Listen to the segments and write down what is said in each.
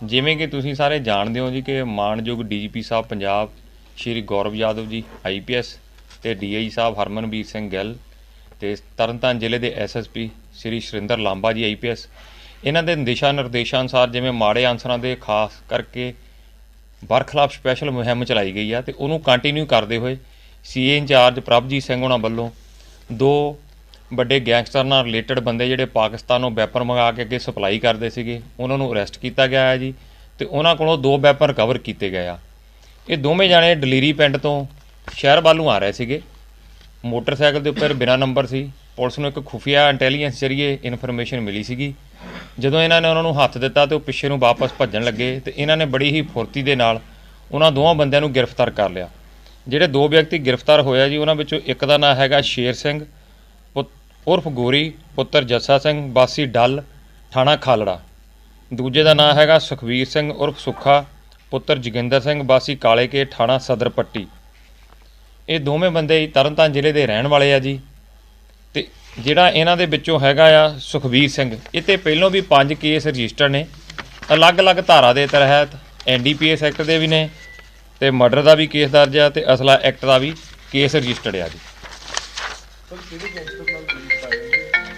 ਜਿਵੇਂ ਕਿ ਤੁਸੀਂ ਸਾਰੇ ਜਾਣਦੇ ਹੋ ਜੀ ਕਿ ਮਾਨਯੋਗ ਡੀਜੀਪੀ ਸਾਹਿਬ ਪੰਜਾਬ, ਸ਼੍ਰੀ ਗੌਰਵ ਯਾਦਵ ਜੀ ਆਈਪੀਐਸ ਤੇ ਡੀਆਈ ਸਾਹਿਬ ਹਰਮਨਵੀਰ ਸਿੰਘ ਗਿੱਲ ਤੇ ਤਰਨਤਾਰਨ ਜ਼ਿਲ੍ਹੇ ਦੇ ਐਸਐਸਪੀ ਸ਼੍ਰੀ ਸ਼ਰਿੰਦਰ ਲਾਂਬਾ ਜੀ ਆਈਪੀਐਸ ਇਹਨਾਂ ਦੇ ਦਿਸ਼ਾ ਨਿਰਦੇਸ਼ਾਂ ਅਨੁਸਾਰ ਜਿਵੇਂ ਮਾੜੇ ਆਨਸਰਾਂ ਦੇ ਖਾਸ ਕਰਕੇ ਬਰਖਲਾਫ ਸਪੈਸ਼ਲ ਮੁਹਿੰਮ ਚਲਾਈ ਗਈ ਆ ਤੇ ਉਹਨੂੰ ਕੰਟੀਨਿਊ ਕਰਦੇ ਹੋਏ ਸੀਏ ਇੰਚਾਰਜ ਪ੍ਰਭਜੀਤ ਸਿੰਘ ਉਹਨਾਂ ਵੱਲੋਂ ਦੋ ਵੱਡੇ ਗੈਂਗਸਟਰ ਨਾਲ ਰਿਲੇਟਡ ਬੰਦੇ ਜਿਹੜੇ ਪਾਕਿਸਤਾਨੋਂ ਵੈਪਨ ਮੰਗਾ ਕੇ ਅੱਗੇ ਸਪਲਾਈ ਕਰਦੇ ਸੀਗੇ, ਉਹਨਾਂ ਨੂੰ ਅਰੈਸਟ ਕੀਤਾ ਗਿਆ ਹੈ ਜੀ ਤੇ ਉਹਨਾਂ ਕੋਲੋਂ ਦੋ ਵੈਪਨ ਰਿਕਵਰ ਕੀਤੇ ਗਏ ਆ। ਇਹ ਦੋਵੇਂ ਜਾਣੇ ਡਲੀਰੀ ਪਿੰਡ ਤੋਂ ਸ਼ਹਿਰ ਵੱਲੋਂ ਆ ਰਹੇ ਸੀਗੇ। ਮੋਟਰਸਾਈਕਲ ਦੇ ਉੱਪਰ ਬਿਨਾ ਨੰਬਰ ਸੀ। ਪੁਲਿਸ ਨੂੰ ਇੱਕ ਖੁਫੀਆ ਇੰਟੈਲੀਜੈਂਸ ਜਰੀਏ ਇਨਫੋਰਮੇਸ਼ਨ ਮਿਲੀ ਸੀਗੀ। ਜਦੋਂ ਇਹਨਾਂ ਨੇ ਉਹਨਾਂ ਨੂੰ ਹੱਥ ਦਿੱਤਾ ਤੇ ਉਹ ਪਿੱਛੇ ਨੂੰ ਵਾਪਸ ਭੱਜਣ ਲੱਗੇ ਤੇ ਇਹਨਾਂ ਨੇ ਬੜੀ ਹੀ ਫੁਰਤੀ ਦੇ ਨਾਲ ਉਹਨਾਂ ਦੋਵਾਂ ਬੰਦਿਆਂ ਨੂੰ ਗ੍ਰਿਫਤਾਰ ਕਰ ਲਿਆ। ਜਿਹੜੇ ਦੋ ਵਿਅਕਤੀ ਗ੍ਰਿਫਤਾਰ ਹੋਇਆ ਜੀ, ਉਹਨਾਂ ਵਿੱਚੋਂ ਇੱਕ ਦਾ ਨਾਮ ਹੈਗਾ ਸ਼ੇਰ ਸਿੰਘ ਉਰਫ ਗੋਰੀ, ਪੁੱਤਰ ਜੱਸਾ ਸਿੰਘ ਬਾਸੀ ਡੱਲ, ਥਾਣਾ ਖਾਲੜਾ। ਦੂਜੇ ਦਾ ਨਾਮ ਹੈਗਾ ਸੁਖਵੀਰ ਸਿੰਘ ਉਰਫ ਸੁੱਖਾ, ਪੁੱਤਰ ਜੋਗਿੰਦਰ ਸਿੰਘ ਬਾਸੀ ਕਾਲੇ ਕੇ ਥਾਣਾ ਸਦਰ ਪੱਟੀ ਇਹ ਦੋਵੇਂ ਬੰਦੇ ਤਰਨਤਾਰਨ ਜ਼ਿਲ੍ਹੇ ਦੇ ਰਹਿਣ ਵਾਲੇ ਆ ਜੀ। ਤੇ ਜਿਹੜਾ ਇਹਨਾਂ ਦੇ ਵਿੱਚੋਂ ਹੈਗਾ ਆ ਸੁਖਵੀਰ ਸਿੰਘ, ਇਹ ਤੇ ਪਹਿਲਾਂ ਵੀ ਪੰਜ ਕੇਸ ਰਜਿਸਟਰ ਨੇ। ਅਲੱਗ-ਅਲੱਗ ਧਾਰਾ ਦੇ ਤਹਿਤ ਐਨਡੀਪੀਐਸ ਐਕਟ ਦੇ ਵੀ ਨੇ, ਤੇ ਮਰਡਰ ਦਾ ਵੀ ਕੇਸ ਦਰਜ ਆ ਤੇ ਅਸਲਾ ਐਕਟ ਦਾ ਵੀ ਕੇਸ ਰਜਿਸਟਰਡ ਆ ਜੀ।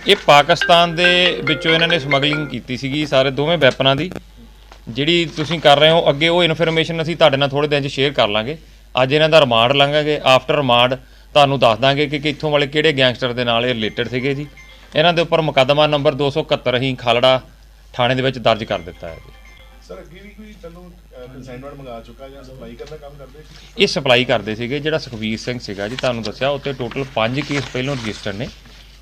ਇਹ ਪਾਕਿਸਤਾਨ ਦੇ ਵਿੱਚੋਂ ਇਹਨਾਂ ਨੇ ਸਮਗਲਿੰਗ ਕੀਤੀ ਸੀਗੀ ਸਾਰੇ ਦੋਵੇਂ ਵੈਪਨਾਂ ਦੀ। ਜਿਹੜੀ ਤੁਸੀਂ ਕਰ ਰਹੇ ਹੋ ਅੱਗੇ ਉਹ ਇਨਫੋਰਮੇਸ਼ਨ ਅਸੀਂ ਤੁਹਾਡੇ ਨਾਲ ਥੋੜੇ ਦਿਨ 'ਚ ਸ਼ੇਅਰ ਕਰ ਲਾਂਗੇ। ਅੱਜ ਇਹਨਾਂ ਦਾ ਰਿਮਾਂਡ ਲਾਂਗੇ ਆਫਟਰ ਰਿਮਾਂਡ ਤੁਹਾਨੂੰ ਦੱਸ ਦਾਂਗੇ ਕਿ ਕਿੱਥੋਂ ਵਾਲੇ ਕਿਹੜੇ ਗੈਂਗਸਟਰ ਦੇ ਨਾਲ ਇਹ ਰਿਲੇਟਡ ਸੀਗੇ ਜੀ। ਇਹਨਾਂ ਦੇ ਉੱਪਰ ਮੁਕੱਦਮਾ ਨੰਬਰ 271 ਅਸੀਂ ਖਾਲੜਾ ਥਾਣੇ ਦੇ ਵਿੱਚ ਦਰਜ ਕਰ ਦਿੱਤਾ ਹੈ ਜੀ। ਸਰ ਅੱਗੇ ਵੀ ਕੋਈ ਤੁਹਾਨੂੰ ਕਨਸਾਈਨਮੈਂਟ ਮੰਗਾ ਚੁੱਕਾ ਜਾਂ ਸਪਲਾਈ ਕਰਨ ਦਾ ਕੰਮ ਕਰਦੇ ਸੀ? ਇਹ ਸਪਲਾਈ ਕਰਦੇ ਸੀਗੇ ਜਿਹੜਾ ਸੁਖਵੀਰ ਸਿੰਘ ਸੀਗਾ ਜੀ ਤੁਹਾਨੂੰ ਦੱਸਿਆ ਉੱਤੇ ਟੋਟਲ 5 ਕੇਸ ਪਹਿਲਾਂ ਰਜਿਸਟਰ ਨੇ।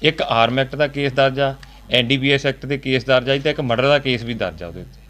ਇੱਕ ਆਰਮ ਐਕਟ ਦਾ ਕੇਸ ਦਰਜ ਆ ਐਨਡੀਪੀਐਸ ਐਕਟ ਦੇ ਕੇਸ ਦਰਜ ਆ ਜੀ ਤੇ ਇੱਕ ਮਰਡਰ ਦਾ ਕੇਸ ਵੀ ਦਰਜ ਆ ਉਹਦੇ ਉੱਤੇ।